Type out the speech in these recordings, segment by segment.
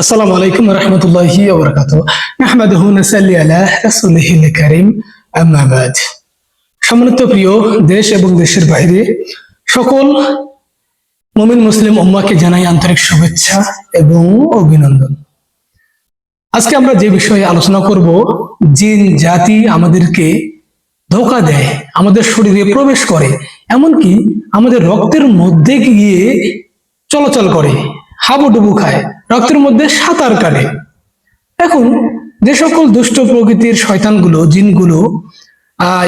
আসসালামু আলাইকুম রহমতুল্লাহি ওবরাকাত নাহমাদুহু নাসাল্লি আলা রাসূলিহিল কারীম আম্মা বাদ। সম্মানিত প্রিয় দেশ এবং দেশের বাইরে, সকল মুমিন মুসলিম উম্মাকে জানাই আন্তরিক শুভেচ্ছা এবং অভিনন্দন। আজকে আমরা যে বিষয়ে আলোচনা করব, জিন, জাতি আমাদেরকে ধোকা দেয়, আমাদের শরীরে প্রবেশ করে, এমনকি আমাদের রক্তের মধ্যে গিয়ে চলাচল করে, হাবুডুবু খায়। রক্তের মধ্যে সাঁতার কাটে। এখন যে সকল দুষ্ট প্রকৃতির শয়তানগুলো, জিনগুলো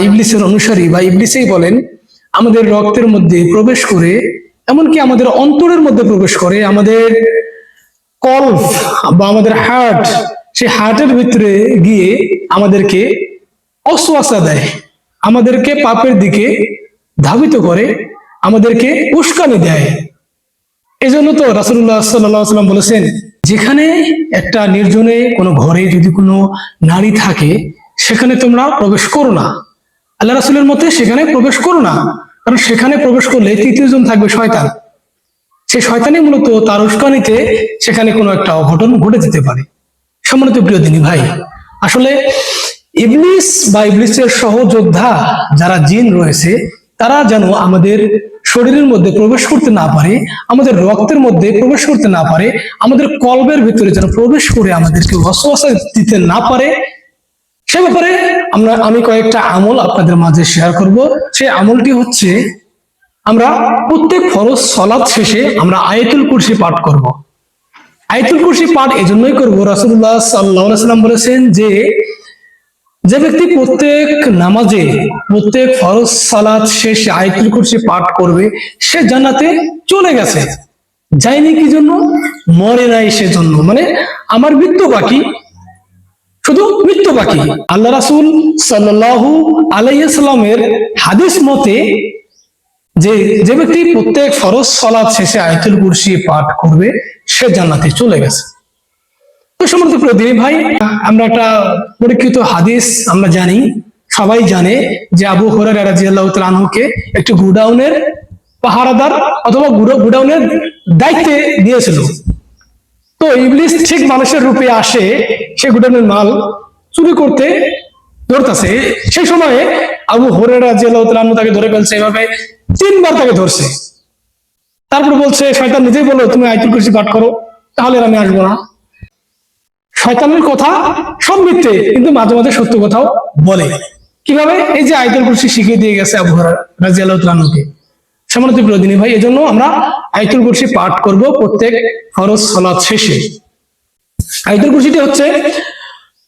ইবলিসের অনুসারী বা ইবলিসেই বলেন, আমাদের রক্তের মধ্যে প্রবেশ করে, এমনকি আমাদের অন্তরের মধ্যে প্রবেশ করে, আমাদের কলফ বা আমাদের হার্ট, সেই হার্টের ভিতরে গিয়ে আমাদেরকে অশ্বাসা দেয়, আমাদেরকে পাপের দিকে ধাবিত করে, আমাদেরকে উস্কানি দেয়। এজন্য তো রাসুল্লাহ সাল্লাম বলেছেন, যেখানে একটা নির্জনে কোনো ঘরে যদি কোনো নারী থাকে, সেখানে তোমরা প্রবেশ করো না। আল্লাহ রাসুলের মতে সেখানে প্রবেশ করো না, কারণ সেখানে প্রবেশ করলে তৃতীয় জন থাকবে শয়তান। সেই শয়তানি মূলত তার উস্কানিতে সেখানে কোনো একটা অঘটন ঘটে যেতে পারে। সম্মানিত প্রিয় দিনী ভাই, আসলে ইবলিস বা ইবলিসের সহযোদ্ধা যারা জিন রয়েছে, তারা যেন আমাদের শরীরের মধ্যে প্রবেশ করতে না পারে, আমাদের রক্তের মধ্যে প্রবেশ করতে না পারে, আমাদের কলবের ভিতরে যেন প্রবেশ করে আমাদেরকে অসহসা দিতে না পারে, সে ব্যাপারে আমরা, আমি কয়েকটা আমল আপনাদের মাঝে শেয়ার করব। সেই আমলটি হচ্ছে, আমরা প্রত্যেক ফরজ সলাদ শেষে আমরা আয়াতুল কুরসি পাঠ করব। আয়াতুল কুরসি পাঠ এজন্যই করব। রাসুল্লাহ সাল্লাহ সাল্লাম বলেছেন যে যে ব্যক্তি প্রত্যেক নামাজে, প্রত্যেক ফরজ সালাত শেষে আয়াতুল কুরসি পাঠ করবে, সে জান্নাতে চলে গেছে। যায়নি কি জন্য? মরে নাই সেজন্য মানে আমার মৃত্যু বাকি। শুধু মৃত্যু বাকি। আল্লাহ রাসুল সাল্লাহু আলাইসাল্লামের হাদিস মতে, যে যে ব্যক্তি প্রত্যেক ফরজ সলাদ শেষে আয়াতুল কুরসি পাঠ করবে, সে জান্নাতে চলে গেছে। সবাই জানে যে আবু দায়িত্বে ঠিক মানুষের রূপে আসে, সে গুডাউনের মাল চুরি করতে ধরতেছে। সেই সময়ে আবু হরের রাজিয়াল্লাহ তালু তাকে ধরে ফেলছে, এভাবে তিনবার তাকে ধরছে। তারপর বলছে, শয়তান নিজেই বলো তুমি আইতুল কুরসি পাঠ করো, তাহলে আমি আসব না। শয়তানের কথা সব মিথ্যে কিন্তু মাঝে মাঝে সত্য কথাও বলে কিভাবে এই যে আয়তুল কুরসি শিখিয়ে দিয়ে গেছে আবু রাজি আল্লাহকে সমানিত প্রিয়দিনী ভাই এজন্য আমরা আয়তুল কুরসি পাঠ করব প্রত্যেক ফরজ সলাৎ শেষে আয়তুল কুরসিটি হচ্ছে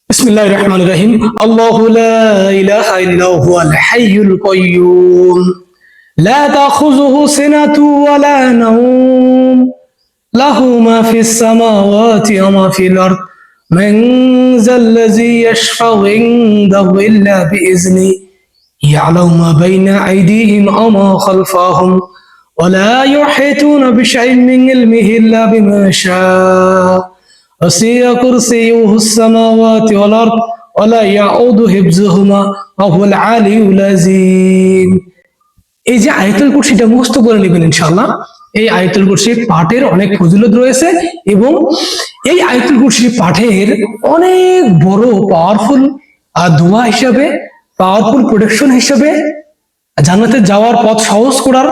বিসমিল্লাহির রহমানির রহিম আল্লাহু লা ইলাহা ইল্লা হুয়াল হাইয়ুল কাইয়্যুম لا تأخذه سنة ولا نوم له ما في السماوات وما في الأرض من ذا الذي يشفع عنده إلا بإذنه يعلم ما بين أيديهم وما خلفهم ولا يحيطون بشيء من علمه إلا بما شاء. وسيع كرسيه السماوات والأرض ولا يعود حفظهما وهو العلي العظيم. এই যে আয়তুল কুরসিটা মুখস্থ করে নেবেন ইনশাল্লাহ এই আয়তুল কুরসি পাঠের অনেক ফজিলত রয়েছে এবং এই আয়তুল কুরসি পাঠের অনেক বড় পাওয়ারফুল দোয়া হিসাবে পাওয়ারফুল প্রোটেকশন হিসাবে জান্নাতে যাওয়ার পথ সহজ করার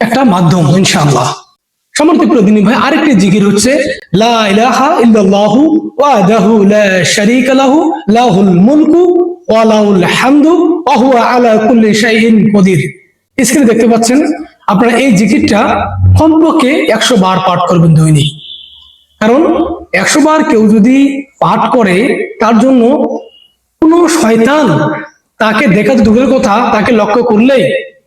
একটা মাধ্যম ইনশাআল্লাহ। সমর্থ প্রদিনী ভাই, আরেকটি জিকির হচ্ছে, লা ইলাহা ইল্লাল্লাহু ওয়াহদাহু লা শারীকা লাহু, লাহুল মুলকু দেখতে পাচ্ছেন, আপনারা এই জিকিরটা কমপক্ষে একশো বার পাঠ করবেন দৈনিক। কারণ একশো বার কেউ যদি পাঠ করে, তার জন্য কোনো শয়তান তাকে দেখা দূরের কথা, তাকে লক্ষ্য করলেই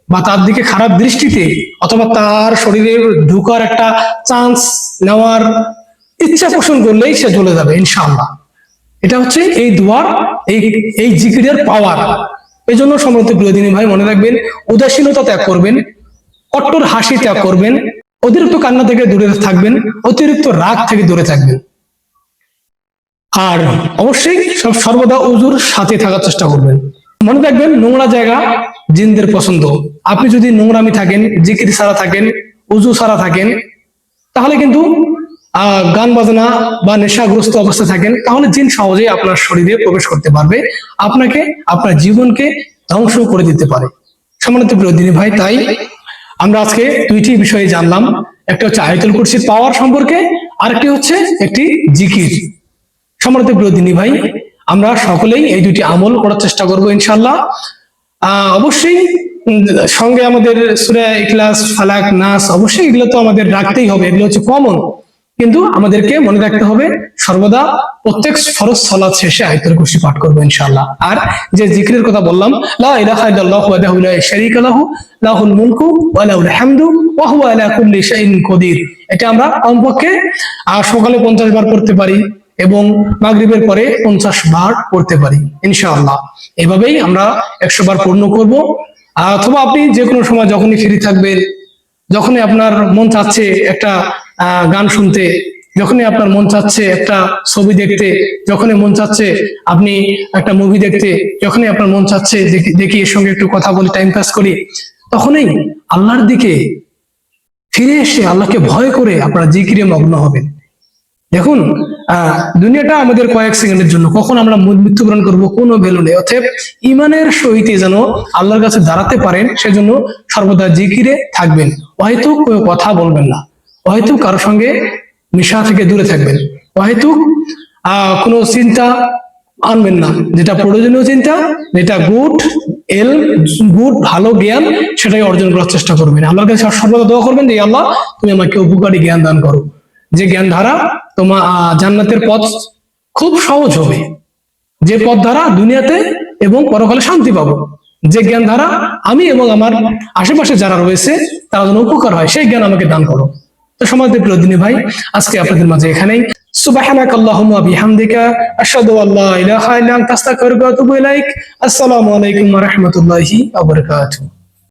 বা তার দিকে খারাপ দৃষ্টিতে অথবা তার শরীরে ঢুকার একটা চান্স নেওয়ার ইচ্ছা পোষণ করলেই সে চলে যাবে, ইনশাআল্লাহ। এটা হচ্ছে এই দুয়ার, এই এই জিকিরের পাওয়ার এই জন্য সমর্থ প্রিয়দিনী ভাই, মনে রাখবেন, উদাসীনতা ত্যাগ করবেন কট্টর হাসি ত্যাগ করবেন, অতিরিক্ত কান্না থেকে দূরে থাকবেন, অতিরিক্ত রাগ থেকে দূরে থাকবেন। আর অবশ্যই সব, সর্বদা উজুর সাথে থাকার চেষ্টা করবেন। মনে রাখবেন, নোংরা জায়গা জিনদের পছন্দ। আপনি যদি নোংরামি থাকেন, জিকির সারা থাকেন, উজু সারা থাকেন, তাহলে কিন্তু গান বাজনা বা নেশাগ্রস্ত অবস্থায় থাকেন, তাহলে জিন সহজেই আপনার শরীরে প্রবেশ করতে পারবে। আপনাকে, আপনার জীবনকে ধ্বংস করে দিতে পারে। সম্মানিত প্রিয় দিনী ভাই, তাই আমরা আজকে দুইটি বিষয়ে জানলাম। একটা হচ্ছে আয়তুল কুরসির পাওয়ার সম্পর্কে, আরেকটি হচ্ছে একটি জিকির। সম্মানিত প্রিয় দিনী ভাই, আমরা সকলেই এই দুটি আমল করার চেষ্টা করব ইনশাল্লাহ আহ অবশ্যই সঙ্গে আমাদের সুরা ইখলাস, ফালাক, নাস, অবশ্যই এগুলো তো আমাদের রাখতেই হবে। এগুলো হচ্ছে কমন কিন্তু আমাদেরকে মনে রাখতে হবে, সর্বদা প্রত্যেক ফরজ সালাত শেষে আয়তের কুরসি পাঠ করব ইনশাআল্লাহ। আর যে জিকিরের কথা বললাম, লা ইলাহা লাহুল মুলকু ওয়া লাহুল হামদু এটা আমরা কমপক্ষে সকালে 50 বার করতে পারি এবং মাগরিবের পরে 50 বার করতে পারি, ইনশাআল্লাহ। এভাবেই আমরা 100 বার পূর্ণ করব। অথবা আপনি যে কোনো সময় যখনই ফ্রি থাকবেন, যখনই আপনার মন চাচ্ছে একটা গান শুনতে, যখনই আপনার মন চাচ্ছে একটা ছবি দেখতে, যখনই মন চাচ্ছে আপনি একটা মুভি দেখতে, যখনই আপনার মন চাচ্ছে দেখি- এর সঙ্গে একটু কথা বলি টাইম পাস করি, তখনই আল্লাহর দিকে ফিরে এসে আল্লাহকে ভয় করে আপনারা জিকিরে মগ্ন হবেন। দেখুন, আহ, দুনিয়াটা আমাদের কয়েক সেকেন্ডের জন্য, কখন আমরা মৃত্যুবরণ করব কোনো ভ্যালু নেই। অতএব ইমানের সহিত যেন আল্লাহর কাছে দাঁড়াতে পারেন, সেজন্য সর্বদা জিকিরে থাকবেন। হয়তো কোনো কথা বলবেন না। হয়তো কারোর সঙ্গে মিশা থেকে দূরে থাকবেন। আহ কোনো চিন্তা আনবেন না। যেটা প্রয়োজনীয় চিন্তা, যেটা গুড এল, গুড, ভালো জ্ঞান, সেটাই অর্জন করার চেষ্টা করবেন। আল্লাহর কাছে সর্বদা দোয়া করবেন যে আল্লাহ, তুমি আমাকে উপকারী জ্ঞান দান করো। যে জ্ঞান ধারা তোমার জান্নাতের পথ খুব সহজ হবে। যে পথ ধারা দুনিয়াতে এবং পরকালে শান্তি পাবো। যে জ্ঞান দ্বারা আমি এবং আমার আশেপাশে যারা রয়েছে, তারা যেন উপকার হয়, সেই জ্ঞান আমাকে দান করো। তো সমাজ প্রিয় ভাই আজকে আপনাদের মাঝে এখানেই। সুবাহানাক আল্লাহুম্মা বিহামদিকা আসসালামু আলাইকুম রাহমাতুল্লাহি